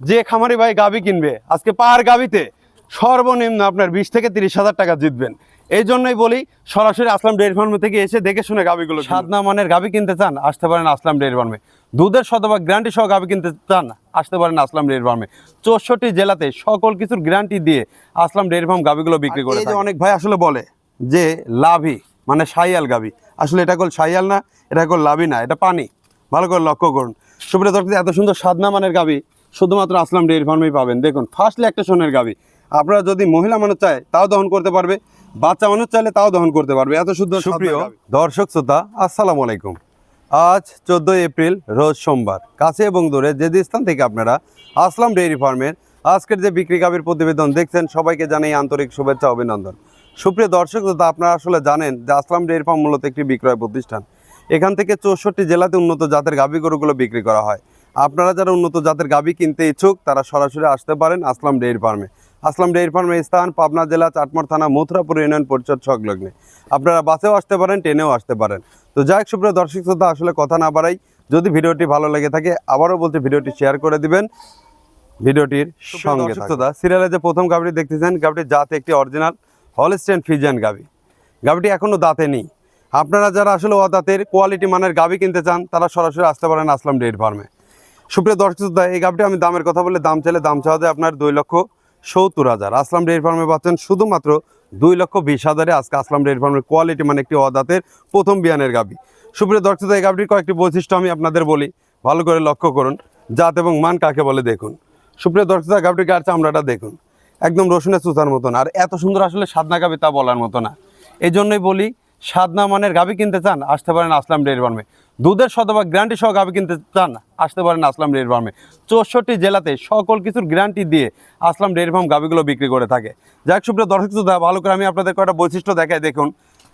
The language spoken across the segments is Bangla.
যে খামারি ভাই গাবি কিনবে আজকে পার গাবিতে সর্বনিম্ন আপনার বিশ থেকে তিরিশ হাজার টাকা জিতবেন। এই জন্যই বলি সরাসরি আসলাম ডেয়ারি ফার্ম থেকে এসে দেখে শুনে গাবিগুলো সাদনা মানের গাবি কিনতে চান আসতে পারেন আসলাম ডেয়ারি ফার্মে। দুধের শতভাগ গ্যারান্টি সহ গাবি কিনতে চান আসতে পারেন আসলাম ডেয়ারি ফার্মে। চৌষট্টি জেলাতে সকল কিছুর গ্যারান্টি দিয়ে আসলাম ডেয়ারি ফার্ম গাবিগুলো বিক্রি করে যে অনেক ভাই আসলে বলে যে লাভি মানে সাইয়াল গাবি। আসলে এটা কল সাইয়াল না এটা কল লাভি না এটা পানি। ভালো করে লক্ষ্য করুন। সুপ্রিয় দর্শক এত সুন্দর সাদনা মানের গাবি শুধুমাত্র আসলাম ডেয়ারি ফার্মেই পাবেন। দেখুন ফার্স্ট ল্যাকটেশনের গাবি আপনারা যদি মহিলা মানুষ চায় তাও দহন করতে পারবে। বাচ্চা মানুষ চাইলে তাও দহন করতে পারবে। এত শুদ্ধ সুপ্রিয় দর্শক শ্রোতা আসসালামু আলাইকুম। আজ চোদ্দোই এপ্রিল রোজ সোমবার। কাছে এবং দূরে যে যে স্থান থেকে আপনারা আসলাম ডেয়ারি ফার্মের আজকের যে বিক্রি গাবির প্রতিবেদন দেখছেন সবাইকে জানাই আন্তরিক শুভেচ্ছা অভিনন্দন। সুপ্রিয় দর্শক শ্রোতা আপনারা আসলে জানেন যে আসলাম ডেয়ারি ফার্ম মূলত একটি বিক্রয় প্রতিষ্ঠান। এখান থেকে চৌষট্টি জেলাতে উন্নত জাতের গাভী গরুগুলো বিক্রি করা হয়। আপনারা যারা উন্নত জাতের গাভী কিনতে ইচ্ছুক তারা সরাসরি আসতে পারেন আসলাম ডেয়ারি ফার্মে। আসলাম ডেয়ারি ফার্মের স্থান পাবনা জেলা চাটমার থানা মথুরাপুর ইউনিয়ন পরিষদ সংলগ্নে। আপনারা বাসেও আসতে পারেন ট্রেনেও আসতে পারেন। তো যাই হোক সুপ্রিয় দর্শক শ্রোতা আসলে কথা না বাড়াই যদি ভিডিওটি ভালো লেগে থাকে আবারও বলতে ভিডিওটি শেয়ার করে দিবেন। ভিডিওটির সঙ্গে শ্রোতা সিরিয়ালে যে প্রথম গাভীটি দেখতেছেন গাভীটির জাত একটি অরিজিনাল হলস্টেন ফিজিয়ান গাভী গাভীটি এখনও দাঁতে নেই। আপনারা যারা আসলে অদাঁতের কোয়ালিটি মানের গাভী কিনতে চান তারা সরাসরি আসতে পারেন আসলাম ডেয়ারি ফার্মে। সুপ্রিয় দর্শক শ্রোতা, এই গাভীটি আমি দামের কথা বলে দাম চাইলে দাম চাওয়া যায় আপনার দুই লক্ষ সত্তর হাজার। আসলাম ডেয়ারি ফার্মে পাচ্ছেন শুধুমাত্র দুই লক্ষ বিশ হাজারে আজকে আসলাম ডেয়ারি ফার্মের কোয়ালিটি মানে একটি অদাঁতের প্রথম বিয়ানের গাভী সুপ্রিয় দর্শক শ্রোতা, এই গাভীটির কয়েকটি বৈশিষ্ট্য আমি আপনাদের বলি। ভালো করে লক্ষ্য করুন জাত এবং মান কাকে বলে দেখুন। সুপ্রিয় দর্শক শ্রোতা, গাভীটির গায়ের চামড়াটা দেখুন। একদম রসুনের চুতার মতন আর এত সুন্দর আসলে সাদনা গাভী তা বলার মতো না। এই জন্যই বলি সাদনা মানের গাভী কিনতে চান, আসতে পারেন আসলাম ডেয়ারি ফার্মে। দুধের শতভাগ গ্যারান্টি সহ গাভী কিনতে চান, আসতে পারেন আসলাম ডেয়ারি ফার্মে। চৌষট্টি জেলাতে সকল কিছুর গ্যারান্টি দিয়ে আসলাম ডেয়ারি ফার্ম গাভীগুলো বিক্রি করে থাকে। যাক, সুপ্রিয় দর্শক ভালো করে আমি আপনাদের কয়েকটা বৈশিষ্ট্য দেখাই, দেখুন।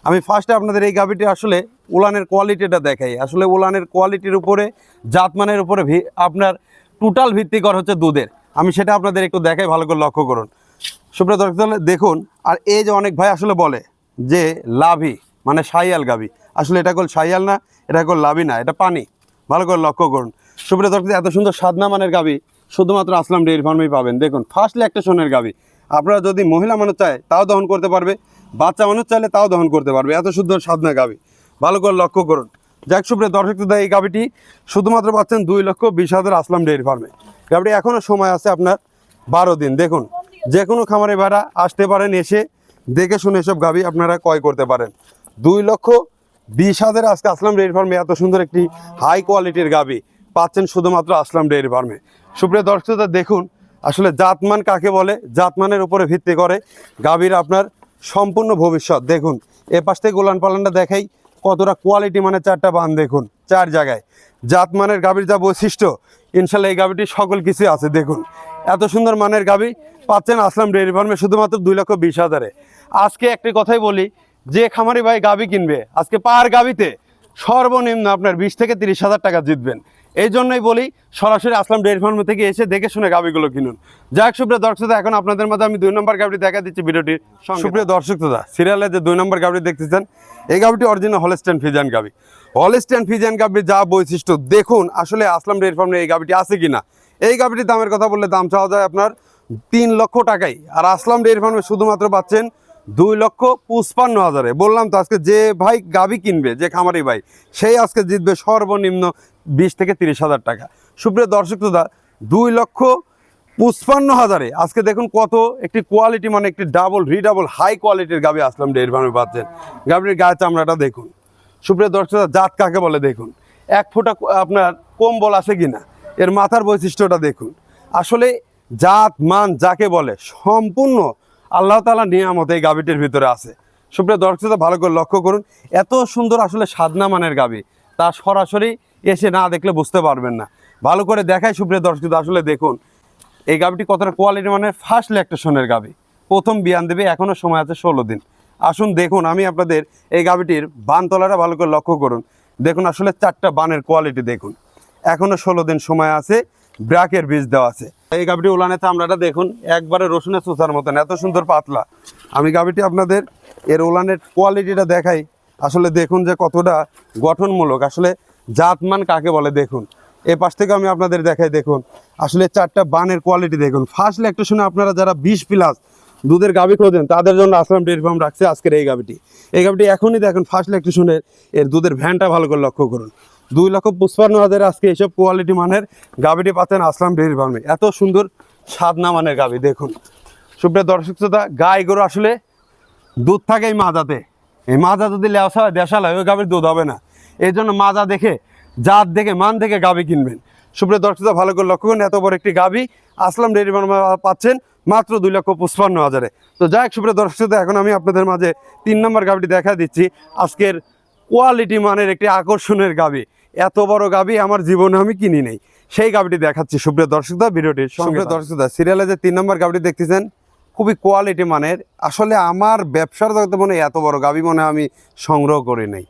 আমি ফার্স্টে আপনাদের এই গাভীটি আসলে উলানের কোয়ালিটিটা দেখাই। আসলে উলানের কোয়ালিটির উপরে, জাতমানের উপরে আপনার টোটাল ভিত্তিকর হচ্ছে দুধের। আমি সেটা আপনাদের একটু দেখাই, ভালো করে লক্ষ্য করুন। সুপ্রিয় দর্শক দেখুন, আর এই যে অনেক ভাই আসলে বলে যে, লাভি। মানে সাইয়াল গাবি। আসলে এটা কল সাইয়াল না, এটা কল লাভি না, এটা পানি। ভালো করে লক্ষ্য করুন। সুপ্রিয় দর্শক, এত সুন্দর সাদনা মানের গাবি শুধুমাত্র আসলাম ডেয়ারি ফার্মেই পাবেন। দেখুন ফার্স্ট ল্যাকটেশনের গাবি। আপনারা যদি মহিলা মানুষ চায়, তাও দহন করতে পারবে। বাচ্চা মানুষ চাইলে তাও দহন করতে পারবে। এত সুন্দর সাদনা গাবি। ভালো করে লক্ষ্য করুন। যাক, সুপ্রিয় দর্শক এই গাবিটি শুধুমাত্র পাচ্ছেন দুই লক্ষ বিশ হাজার আসলাম ডেয়ারি ফার্মে। গাবিটি এখনও সময় আছে আপনার বারো দিন। দেখুন, যে কোনো খামারে ভাড়া আসতে পারেন, এসে দেখে শুনে সব গাবি আপনারা ক্রয় করতে পারেন। দুই লক্ষ বিশ হাজার আজকে আসলাম ডেয়ারি ফার্মে এত সুন্দর একটি হাই কোয়ালিটির গাবি পাচ্ছেন শুধুমাত্র আসলাম ডেয়ারি ফার্মে সুপ্রিয় দর্শক শ্রোতা, দেখুন আসলে জাতমান কাকে বলে? জাতমানের উপরে ভিত্তি করে গাভীর আপনার সম্পূর্ণ ভবিষ্যৎ। দেখুন এ পাশ থেকে গোলান পালানটা দেখাই কতটা কোয়ালিটি মানে চারটা বান দেখুন চার জায়গায়। জাতমানের গাভীর যা বৈশিষ্ট্য ইনশাল্লাহ এই গাভীটি সকল কিছু আছে দেখুন। এত সুন্দর মানের গাভী পাচ্ছেন আসলাম ডেয়ারি ফার্মে শুধুমাত্র দুই লক্ষ বিশ হাজারে। আজকে একটি কথাই বলি যে খামারি ভাই গাভী কিনবে, আজকে পার গাভীতে সর্বনিম্ন আপনার বিশ থেকে তিরিশ হাজার টাকা জিতবেন। এই জন্যই বলি, সরাসরি আসলাম ডেয়ারি ফার্ম থেকে এসে দেখে শুনে গাভীগুলো কিনুন। যাক, সুপ্রিয় দর্শক এখন আপনাদের মাঝে আমি দুই নম্বর গাভীটি দেখা দিচ্ছি ভিডিওটির সুপ্রিয় দর্শক দাদা সিরিয়ালে যে দুই নম্বর গাভীটি দেখতেছেন, এই গাভীটি অরিজিনাল হলস্টেন ফিজান গাভী হলস্টেন ফিজান গাভীর যা বৈশিষ্ট্য, দেখুন আসলে আসলাম ডেয়ারি ফার্মে এই গাভীটি আছে কিনা। এই গাভীটির দামের কথা বললে দাম চাওয়া যায় আপনার তিন লক্ষ টাকাই আর আসলাম ডেয়ারি ফার্মে শুধুমাত্র পাচ্ছেন দুই লক্ষ পঁচপান্ন হাজারে। বললাম তো আজকে যে ভাই গাভী কিনবে যে খামারি ভাই সেই আজকে জিতবে সর্বনিম্ন বিশ থেকে তিরিশ হাজার টাকা। সুপ্রিয় দর্শক দাদা দুই লক্ষ পঁচপান্ন হাজারে। আজকে দেখুন কত একটি কোয়ালিটি মানে একটি ডাবল রিডাবল হাই কোয়ালিটির গাভী আসলাম ডেয়ারি ফার্মে পাচ্ছেন। গাভীর গায়ে চামড়াটা দেখুন। সুপ্রিয় দর্শক দাদা, জাত কাকে বলে দেখুন? এক ফোঁটা ক- আপনার কম্বল আছে কিনা? এর মাথার বৈশিষ্ট্যটা দেখুন। আসলে জাত মান যাকে বলে সম্পূর্ণ আল্লাহ তালা নিয়ামত এই গাভীটির ভিতরে আছে। সুপ্রিয় দর্শক ভালো করে লক্ষ্য করুন, এত সুন্দর আসলে সাদনা মানের গাভী। তা সরাসরি এসে না দেখলে বুঝতে পারবেন না। ভালো করে দেখায় সুপ্রিয় দর্শক আসলে দেখুন, এই গাভীটি কতটা কোয়ালিটি মানে ফার্স্ট ল্যাকটেশনের গাভী। প্রথম বিয়ান দেবে এখনও সময় আছে ষোলো দিন। আসুন দেখুন, আমি আপনাদের এই গাভীটির বানতলাটা ভালো করে লক্ষ্য করুন। দেখুন আসলে চারটা বানের কোয়ালিটি দেখুন। এখনও ষোলো দিন সময় আছে ব্র্যাকের বীজ দেওয়া আছে। এই গাভীটি উলানেতে আমরাটা দেখুন, একবারে রসুনের চুচার মতন, এত সুন্দর পাতলা। আমি গাভীটি আপনাদের এর উলানের কোয়ালিটিটা দেখাই। আসলে দেখুন যে কতটা গঠনমূলক, আসলে জাতমান কাকে বলে দেখুন। এ পাশ থেকে আমি আপনাদের দেখাই, দেখুন। আসলে চারটা বানের কোয়ালিটি দেখুন। ফার্স্ট শুনে আপনারা যারা বিশ প্লাস দুধের গাভি খোঁজেন, তাদের জন্য আসলাম ডেয়ারি ফার্ম রাখছে আজকের এই গাভিটি। এই গাভিটি এখনই দেখুন ফার্স্ট শুনে এর দুধের ভ্যানটা ভালো করে লক্ষ্য করুন। দুই লক্ষ পঁচপান্ন হাজার আজকে এইসব কোয়ালিটি মানের গাভিটি পাচ্ছেন আসলাম ডেয়ারি ফার্মে। এত সুন্দর সাদনা মানের গাভি, দেখুন। সুপ্রিয় দর্শক শ্রোতা, গাই গরু আসলে দুধ থাকে এই মাজাতে। এই মাজা যদি হয়, দেশাল হয়, ওই গাভীর দুধ হবে না। এই জন্য মাজা দেখে, জাত দেখে, মান দেখে গাভী কিনবেন। সুপ্রিয় দর্শকরা ভালো করে লক্ষ্য করুন, এত বড় একটি গাভী আসলাম ডেয়ারি ফার্মে পাচ্ছেন মাত্র দুই লক্ষ পঁচপান্ন হাজারে। তো যাই হোক, সুপ্রিয় দর্শক এখন আমি আপনাদের মাঝে তিন নম্বর গাভীটি দেখা দিচ্ছি। আজকের কোয়ালিটি মানের একটি আকর্ষণের গাভী। এত বড় গাভী আমার জীবনে আমি কিনি নেই। সেই গাভীটি দেখাচ্ছি সুপ্রিয় দর্শকদা ভিডিওটির সুপ্রিয় দর্শকদা সিরিয়ালে যে তিন নম্বর গাভীটি দেখতেছেন খুবই কোয়ালিটি মানের। আসলে আমার ব্যবসার জগতে মনে এত বড় গাভী মনে হয় আমি সংগ্রহ করি নাই।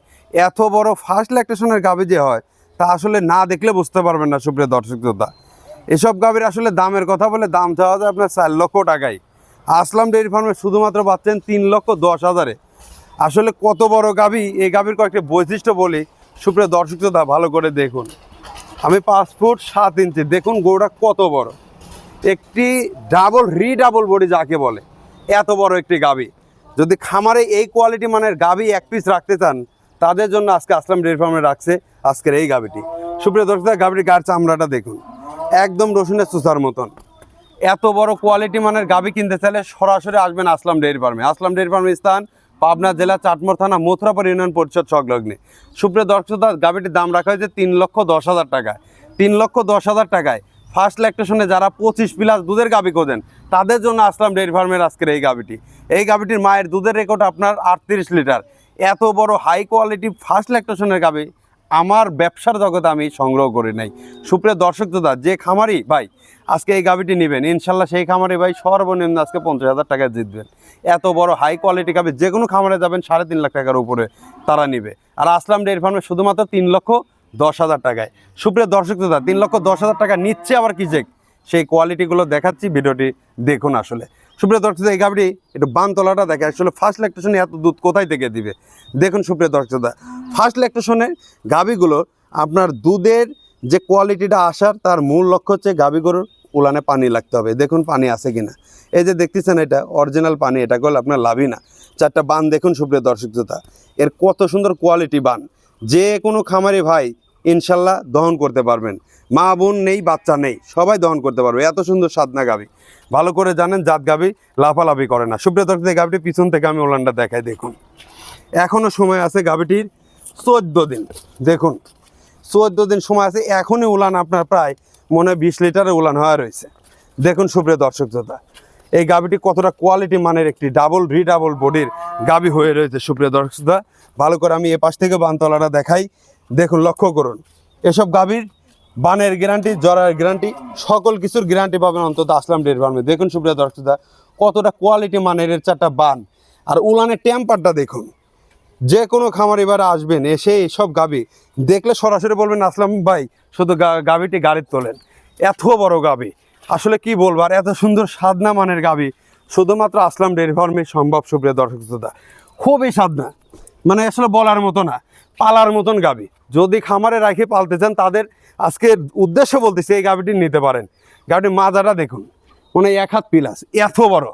এত বড় ফার্স্ট ল্যাকটেশনের গাভী যে হয় তা আসলে না দেখলে বুঝতে পারবেন না সুপ্রিয় দর্শক শ্রোতা এসব গাভীর আসলে দামের কথা বলে দাম চাওয়া যায় আপনার চার লক্ষ টাকায়। আসলাম ডেয়ারি ফার্মে শুধুমাত্র পাচ্ছেন তিন লক্ষ দশ হাজারে। আসলে কত বড় গাভী এই গাভীর কয়েকটি বৈশিষ্ট্য বলি সুপ্রিয় দর্শক শ্রোতা, ভালো করে দেখুন। আমি পাঁচ ফুট সাত ইঞ্চি। দেখুন গরুটা কত বড়। একটি ডাবল রি ডাবল বডি যাকে বলে। এত বড় একটি গাবি যদি খামারে এই কোয়ালিটি মানের গাবি এক পিস রাখতে চান, তাদের জন্য আজকে আসলাম ডেয়ারি ফার্মে রাখছে আজকের এই গাবিটি সুপ্রিয় দর্শক গাবিটির গার চামড়াটা দেখুন। একদম রসুনের চুচার মতন। এত বড় কোয়ালিটি মানের গাবি কিনতে চাইলে সরাসরি আসবেন আসলাম ডেয়ারি ফার্মে আসলাম ডেয়ারি ফার্মের স্থান পাবনা জেলা চাটমোর থানা মথুরাপুর ইউনিয়ন পরিষদ সংলগ্নে। সুপ্রিয় দর্শক গাভীটির দাম রাখা হয়েছে তিন লক্ষ দশ হাজার টাকায়। তিন লক্ষ দশ হাজার টাকায়। ফার্স্ট ল্যাকটেশনে যারা পঁচিশ প্লাস দুধের গাবি খোঁজেন, তাদের জন্য আসলাম ডেয়ারি ফার্মের আজকের এই গাবিটি এই গাবিটির মায়ের দুধের রেকর্ড আপনার আটত্রিশ লিটার। এত বড় হাই কোয়ালিটি ফার্স্ট ল্যাকটেশনের গাবি আমার ব্যবসার জগতে আমি সংগ্রহ করি নাই। সুপ্রিয় দর্শক দাদা যে খামারি, ভাই, আজকে এই গাবিটি নেবেন, ইনশাল্লাহ সেই খামারি ভাই সর্বনিম্ন আজকে পঞ্চাশ হাজার টাকা জিতবেন। এত বড় হাই কোয়ালিটি গাবি যে কোনো খামারে যাবেন, সাড়ে তিন লাখ টাকার উপরে তারা নিবে। আর আসলাম ডেয়ারি ফার্মে শুধুমাত্র তিন লক্ষ দশ হাজার টাকায়। সুপ্রিয় দর্শক দাদা তিন লক্ষ দশ হাজার টাকা নিচ্ছে আবার কি চেক সেই কোয়ালিটিগুলো দেখাচ্ছি, ভিডিওটি দেখুন আসলে। সুপ্রিয় দর্শক, এই গাবিটি একটু বানতলাটা দেখে আসলে ফার্স্ট ল্যাকটেশনে এত দুধ কোথায় থেকে দিবে? দেখুন সুপ্রিয় দর্শক দাদা ফার্স্ট ল্যাকটেশনে গাবিগুলো আপনার দুধের যে কোয়ালিটিটা আসার তার মূল লক্ষ্য হচ্ছে গাবি গরুর উলানে পানি লাগতে হবে। দেখুন পানি আছে কিনা। এই যে দেখতেছেন এটা অরিজিনাল পানি, এটা করলে আপনার লাভই না। চারটা বান, দেখুন সুপ্রিয় দর্শক, এর কত সুন্দর কোয়ালিটি বান। যে কোনো খামারি ভাই ইনশাল্লাহ দহন করতে পারবেন। মা বোন নেই, বাচ্চা নেই, সবাই দহন করতে পারবে। এত সুন্দর সাদনা গাবি ভালো করে জানেন, জাত গাবি লাফালাফি করে না। সুপ্রিয় দর্শক এই গাবিটি পিছন থেকে আমি ওলানটা দেখাই, দেখুন। এখনও সময় আছে গাবিটির চোদ্দ দিন। দেখুন, চোদ্দ দিন সময় আছে। এখনই উলান আপনার প্রায় মনে হয় বিশ লিটারের উলান হওয়া রয়েছে। দেখুন সুপ্রিয় দর্শক শ্রোতা, এই গাবিটি কতটা কোয়ালিটি মানের একটি ডাবল রি ডাবল বডির গাবি হয়ে রয়েছে সুপ্রিয় দর্শক ভালো করে আমি এ পাশ থেকে বানতলাটা দেখাই। দেখুন, লক্ষ্য করুন। এসব গাভীর বানের গ্যারান্টি জরার গ্যারান্টি সকল কিছুর গ্যারান্টি পাবেন অন্তত আসলাম ডের ফার্মে দেখুন, সুপ্রিয় দর্শক শ্রোতা কতটা কোয়ালিটি মানের এর চারটা বান। আর উলানের টেম্পারটা দেখুন। যে কোনো খামার এবারে আসবেন, এসে এসব গাবি দেখলে সরাসরি বলবেন, আসলাম ভাই, শুধু গাবিটি গাড়ির তোলেন। এত বড় গাবি আসলে কি বলব, আর এত সুন্দর সাদনা মানের গাবি শুধুমাত্র আসলাম ডেয়ারি ফার্মে সম্ভব, সুপ্রিয় দর্শক খুবই সাদনা। মানে আসলে বলার মতো না। পালার মতন গাবি। যদি খামারে রাখে পালতে চান, তাদের আজকে উদ্দেশ্য বলতেছি এই গাবিটি নিতে পারেন। গাবিটির মাজাটা দেখুন মানে এক হাত পিলাস, এত বড়।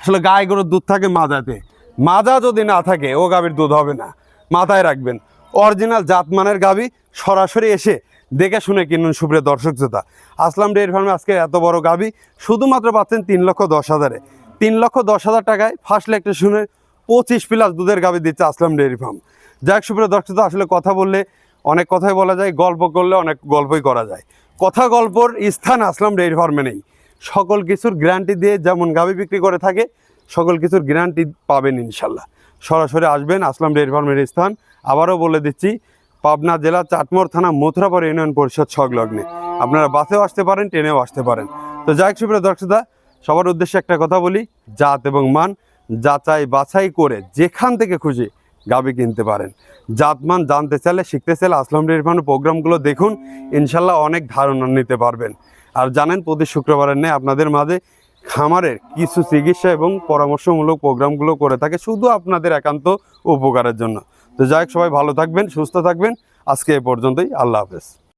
আসলে গায়ে গরুর দুধ থাকে মাজাতে। মাজা যদি না থাকে, ও গাভীর দুধ হবে না। মাথায় রাখবেন, অরিজিনাল জাতমানের গাভী সরাসরি এসে দেখে শুনে কিনুন সুপ্রিয় দর্শক শ্রোতা। আসলাম ডেয়ারি ফার্মে, আজকে এত বড় গাভী শুধুমাত্র পাচ্ছেন তিন লক্ষ দশ হাজারে। তিন লক্ষ দশ হাজার টাকায় ফার্স্ট লেকটা শুনে পঁচিশ প্লাস দুধের গাভী দিচ্ছে আসলাম ডেয়ারি ফার্ম। যাক, সুপ্রিয় দর্শক আসলে কথা বললে অনেক কথাই বলা যায়, গল্প করলে অনেক গল্পই করা যায়। কথা গল্পর স্থান আসলাম ডেয়ারি ফার্মে নেই। সকল কিছুর গ্যারান্টি দিয়ে যেমন গাভী বিক্রি করে থাকে, সকল কিছুর গ্যারান্টি পাবেন ইনশাল্লাহ। সরাসরি আসবেন আসলাম ডেয়ারি ফার্মের স্থান। আবারও বলে দিচ্ছি, পাবনা জেলা চাটমোর থানা মথুরাপুর ইউনিয়ন পরিষদ সংলগ্নে আপনারা বাসেও আসতে পারেন, ট্রেনেও আসতে পারেন। তো যাই সুপ্রিয় দর্শকদা সবার উদ্দেশ্যে একটা কথা বলি, জাত এবং মান। যাচাই বাছাই করে যেখান থেকে খুশি গাবি কিনতে পারেন। জাতমান জানতে চাইলে, শিখতে চাইলে আসলাম ফার্মের প্রোগ্রামগুলো দেখুন, ইনশাল্লাহ অনেক ধারণা নিতে পারবেন। আর জানেন, প্রতি শুক্রবারের নেই আপনাদের মাঝে খামারের কিছু চিকিৎসা এবং পরামর্শমূলক প্রোগ্রামগুলো করে থাকে, শুধু আপনাদের একান্ত উপকারের জন্য। তো যাই সবাই ভালো থাকবেন, সুস্থ থাকবেন। আজকে এ পর্যন্তই, আল্লাহ হাফেজ।